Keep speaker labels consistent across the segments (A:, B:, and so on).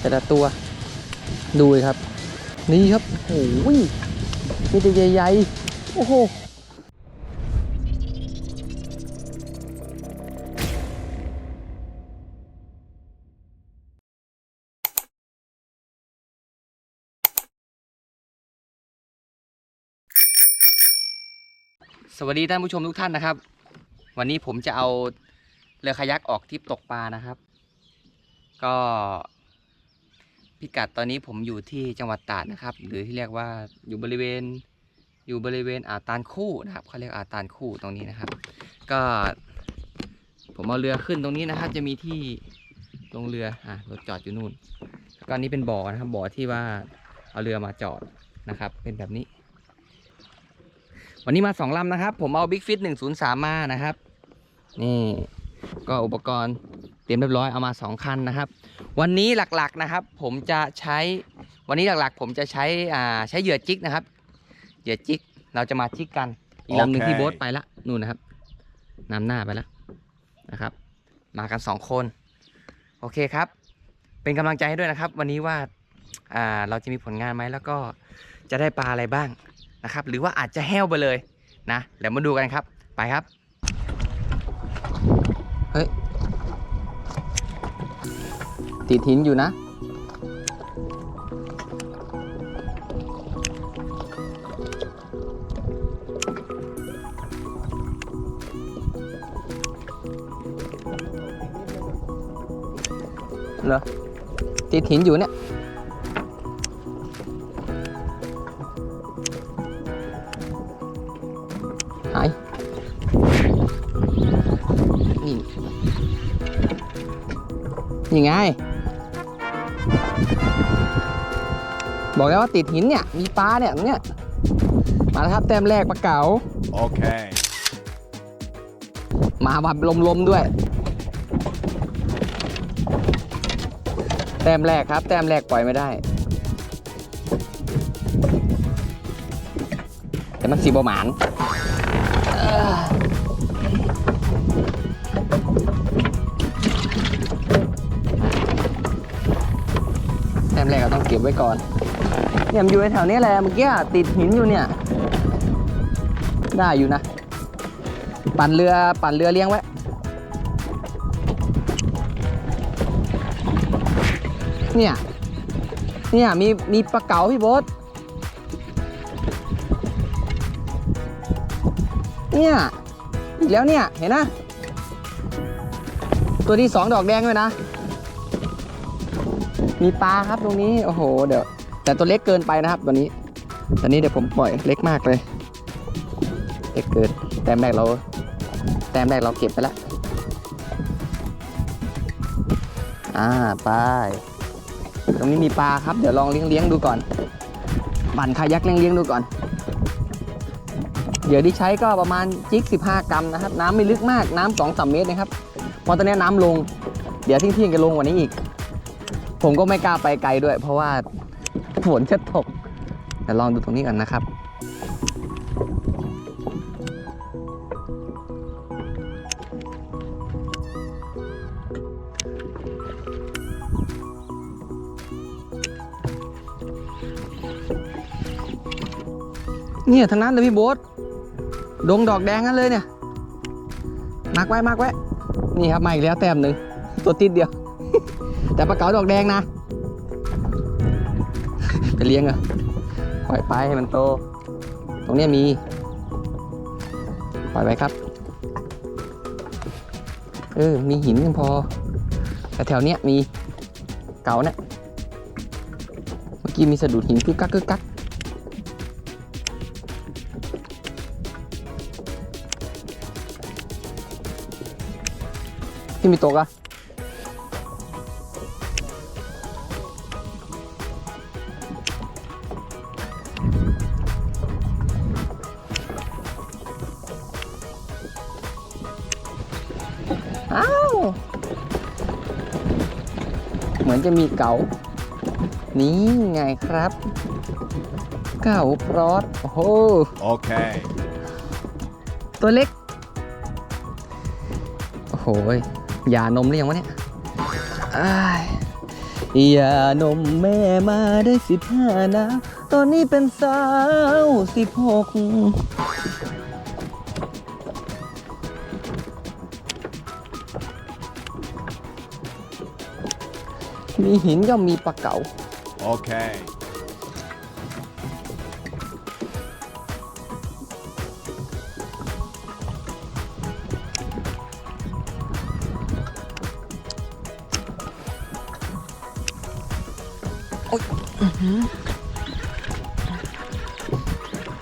A: แต่ละตัวดูครับ นี่ครับโอ้โหมีแต่ใหญ่ๆ โอ้โหสวัสดีท่านผู้ชมทุกท่านนะครับ วันนี้ผมจะเอาเรือคายักออกทริปตกปลานะครับ ก็พิกัดตอนนี้ผมอยู่ที่จังหวัดตราดนะครับ หรือที่เรียกว่าอยู่บริเวณอยู่บริเวณอ่าวตาลคู่นะครับเขาเรียกอ่าวตาลคู่ตรงนี้นะครับ ก็ ผมเอาเรือขึ้นตรงนี้นะครับ จะมีที่ลงเรืออะรถจอดอยู่นู่นแล้วก็อันนี้เป็นบ่อนะครับบ่อที่ว่าเอาเรือมาจอดนะครับ เป็นแบบนี้ วันนี้มาสองลำนะครับ ผมเอา Big Fit 103มานะครับ นี่ ก็อุปกรณ์ รียมเรียบร้อยเอามาสองคันนะครับ วันนี้หลักๆนะครับ ผมจะใช้วันนี้หลักๆ ผมจะใช้อ่าใช้เหยื่อจิกนะครับ เหยื่อจิกเราจะมาจิกกัน อีกลำหนึ่ง
B: โอเค
A: ที่โบ๊ทไปละนู่นนะครับนำหน้าไปแล้วนะครับ มากันสองคน โอเคครับ เป็นกำลังใจให้ด้วยนะครับ วันนี้ว่าอ่าเราจะมีผลงานไหมแล้วก็จะได้ปลาอะไรบ้างนะครับ หรือว่าอาจจะแห้วไปเลยนะเดี๋ยวมาดูกันครับไปครับเฮ้ย ติดหินอยู่นะ เหรอ ติดหินอยู่เนี่ยหายนี่นี่ไง บอกแล้วว่าติดหินเนี่ย มีปลาเนี่ยตรงเนี่ย มาแล้วครับแต้มแรกปลาเก๋า
B: Okay.
A: มาแบบลมๆด้วย แต้มแรกครับ แต้มแรกปล่อยไม่ได้ แต่มันสีบหมานเอ้อแต้มแรกเราต้องเก็บไว้ก่อน เนี่ยมันอยู่แถวนี้แหละเมื่อกี้ติดหินอยู่เนี่ย ได้อยู่นะ ปั่นเรือปั่นเรือเลี้ยงไว้เนี่ยเนี่ยมีมีปลาเก๋าพี่โบ๊ทเนี่ยอีกแล้วเนี่ยเห็นนะ ตัวที่สองดอกแดงด้วยนะ มีปลาครับตรงนี้ โอ้โห เดี๋ยว แต่ตัวเล็กเกินไปนะครับตัวนี้ตอนนี้เดี๋ยวผมปล่อยเล็กมากเลย เล็กเกินแต้มแรกเรา แต้มแรกเราเก็บไปแล้วอ่าไปตรงนี้มีปลาครับ เดี๋ยวลองเลี้ยงเลี้ยงดูก่อน บั่นคายักเลี้ยงเลี้ยงดูก่อน เดี๋ยวที่ใช้ก็ประมาณจิก 15 กรัมนะครับ น้ำไม่ลึกมาก น้ำสองสามเมตรนะครับเพราะตอนนี้น้ำลง เดี๋ยวทิ้งๆจะลงกว่านี้อีก ผมก็ไม่กล้าไปไกลด้วย เพราะว่า ฝนจะตกเดี๋ยวลองดูตรงนี้กันนะครับ เนี่ยทั้งนั้นเลยพี่โบ๊ทดงดอกแดงนั่นเลยเนี่ยมักไว้มักไว้ นี่ครับมาอีกแล้วแต้มหนึ่งตัวติดเดียว แต่ปลาเก๋าดอกแดงนะ ไปเลี้ยงเหรอะปล่อยไปให้มันโต ตรงนี้มี ปล่อยไปครับ เออ มีหินยังพอ แต่แถวเนี้ยมีเก๋าเนี่ยเมื่อกี้มีสะดุดหินกึกกักกึกกักที่มีตกอะ จะมีเก๋า นี่ไงครับ เก๋าพรอดโอ้โห
B: Okay.
A: ตัวเล็ก โอ้โหยยานมหรือยังวะเนี่ยอ้ายอย่านมแม่มาได้สิบห้านะ ตอนนี้เป็นสาวสิบหก มีหินก็มีปลาเก๋า
B: Okay.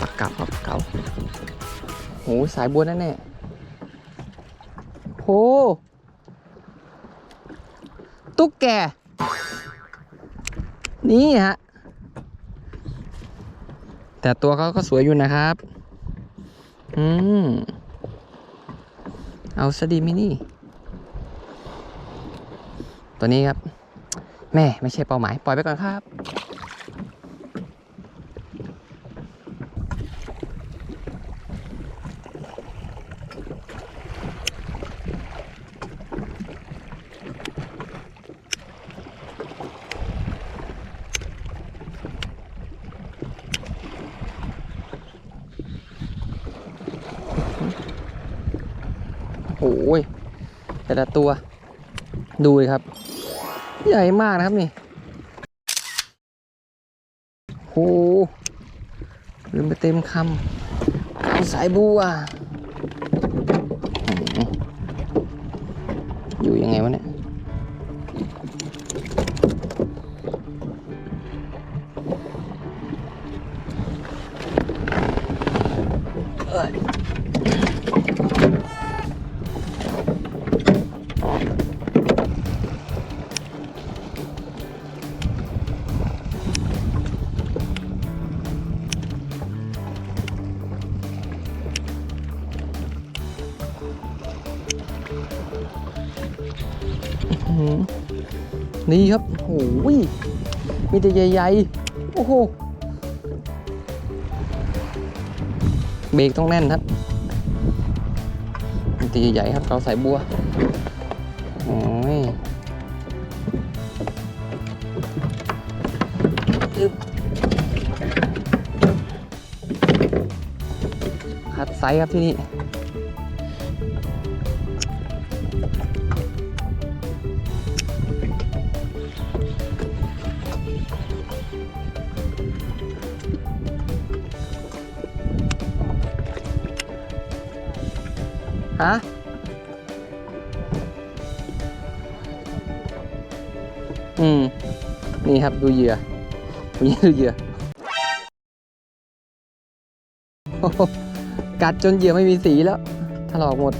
A: ปลาเก๋าปลาเก๋าโหสายบัวแน่แน่ๆโหตุ๊กแก นี่ฮะ แต่ตัวเขาก็สวยอยู่นะครับ อืม เอาสดีมินี่ ตัวนี้ครับ แม่ไม่ใช่เป้าหมาย ปล่อยไปก่อนครับ โอ้ย แต่ละตัว ดูเลยครับ ใหญ่มากนะครับนี่โหลืมไปเต็มคำสายบัวอยู่ยังไงวะเนี่ย นี่ครับโอ้ยมีแต่ใหญ่ๆ โอ้โห เบรกต้องแน่นครับมีแต่ใหญ่ๆครับ เราใส่บัว โอ้ยคัดไซส์ครับที่นี่ ฮะอืม นี่ครับดูเหยื่อดูเหยื่อดูเหยื่อกัดจนเหยื่อไม่มีสีแล้วถลอกหมด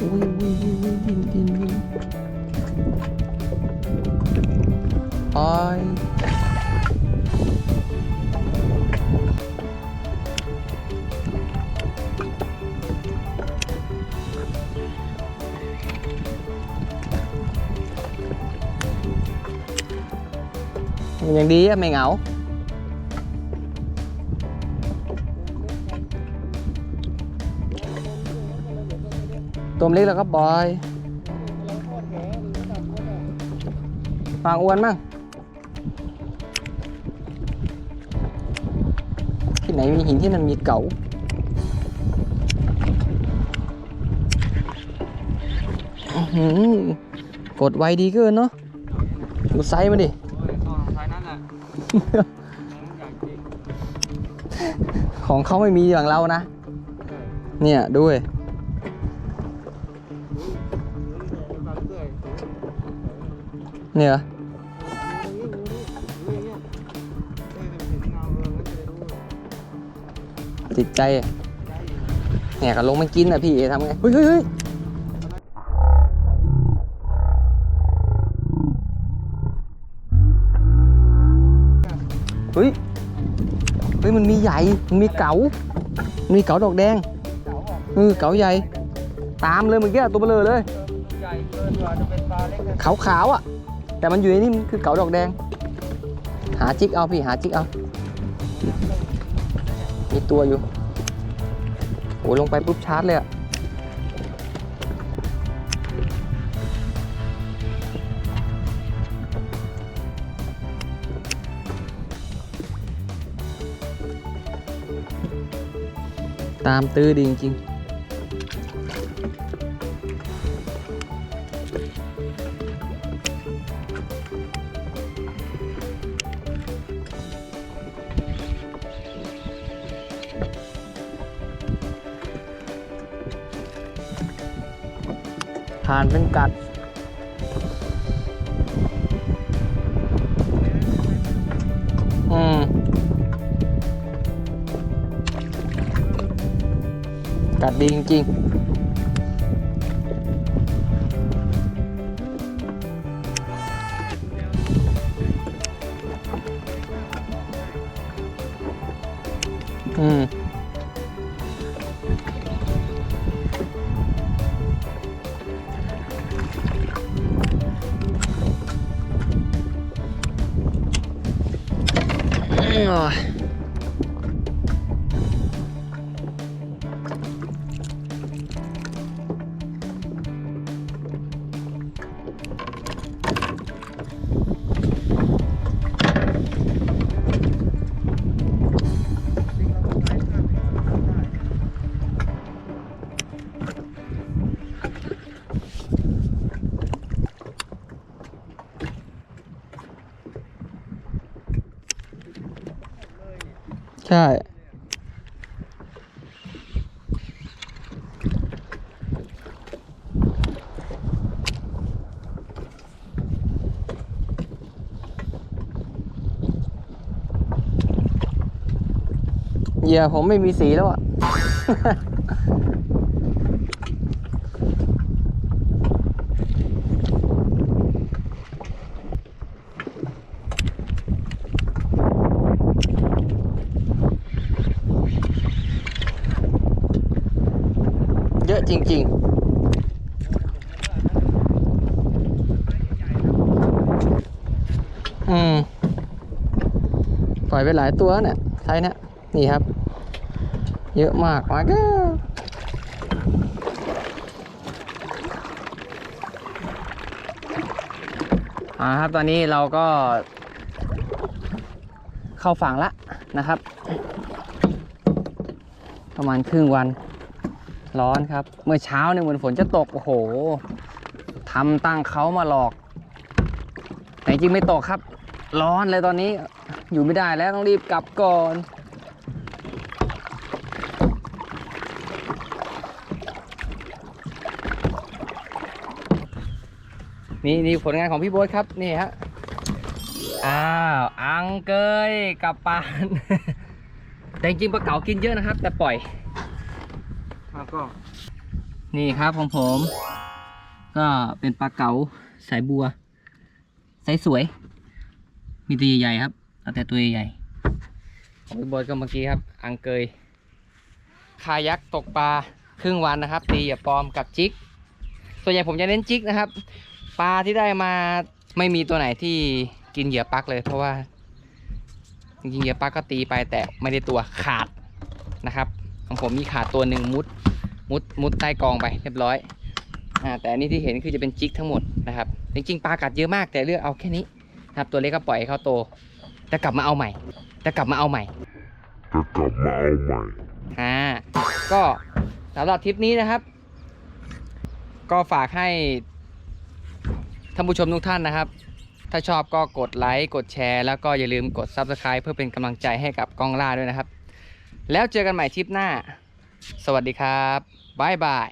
A: อุ้ยอุ้ยอุ้ยอุ้ยดินดินดินอ้ย มันยังดีอะไม่เหงา ตัวมันเล็กแล้วครับอยฟางอ้วนมั้งที่ไหนมีหินที่มันมีเก๋าหือกดไวดีเกินเนาะดูไซส์มาดิ ของเขาไม่มีอย่างเรานะ เนี่ยดูเว้ยเนี่ยติดใจ เนี่ยก็ลงมากินอะพี่ทำไง เฮ้ยเฮ้ย เฮ้ย เฮ้ยมันมีใหญ่ มันมีเก๋ามีเก๋าดอกแดงเออเก๋าใหญ่ ตามเลยเมื่อกี้ตัวเบลอเลย
C: ใหญ่เกินกว่าจะเป็นปลาเล็กนะ
A: ขาวขาวๆอะ แต่มันอยู่ในนี่มันคือเก๋าดอกแดง หาจิกเอาพี่หาจิกเอา มีตัวอยู่ โอ้ลงไปปุ๊บชาร์จเลยอะ ตามตื้อดีจริงผ่านเป็นกัด กัดดี ใช่ เหยื่อผมไม่มีสีแล้วอะ อะจริง ๆอืมปล่อยไปหลายตัวเนี่ยไซส์เนี่ยนี่ครับ เยอะมากมาก็อ่าครับตอนนี้เราก็ เข้าฝั่งละนะครับ ประมาณครึ่งวัน ร้อนครับ เมื่อเช้าเนี่ยเหมือนฝนจะตก โอ้โหทำตั้งเขามาหลอก แต่จริงไม่ตกครับ ร้อนเลยตอนนี้ อยู่ไม่ได้แล้วต้องรีบกลับก่อน นี่นี่ผลงานของพี่โบ๊ทครับ นี่ฮะ อ้าว อังเกยกับปาน แต่จริงปลาเก๋ากินเยอะนะครับ แต่ปล่อย
C: แล้วก็
A: นี่ครับของผม ก็เป็นปลาเก๋าสายบัวไซส์สวย มีตัวใหญ่ๆครับเอาแต่ตัวใหญ่ๆของพี่บอยก็เมื่อกี้ครับอังเกยคายักตกปลาครึ่งวันนะครับตีอย่าปลอมกับจิกส่วนใหญ่ผมจะเน้นจิกนะครับ ปลาที่ได้มาไม่มีตัวไหนที่กินเหยื่อปลักเลย เพราะว่าจริงๆเหยื่อปลักก็ตีไปแต่ไม่ได้ตัวขาดนะครับ ของผมมีขาดตัวหนึ่งมุด มุดมุดใต้กองไปเรียบร้อยอ่าแต่อันนี้ที่เห็นคือจะเป็นจิกทั้งหมดนะครับ จริงๆปลากัดเยอะมากแต่เลือกเอาแค่นี้นะครับตัวเล็กก็ปล่อยให้เขาโตแต่กลับมาเอาใหม่แต่กลับมาเอาใหม่
B: จะกลับมาเอาใหม่
A: อ่าก็สำหรับทริปนี้นะครับ ก็ฝากให้ท่านผู้ชมทุกท่านนะครับ ถ้าชอบก็กดไลค์กดแชร์แล้วก็อย่าลืมกด Subscribe เพื่อเป็นกำลังใจให้กับกล้องล่าด้วยนะครับ แล้วเจอกันใหม่ทริปหน้า สวัสดีครับบ๊ายบาย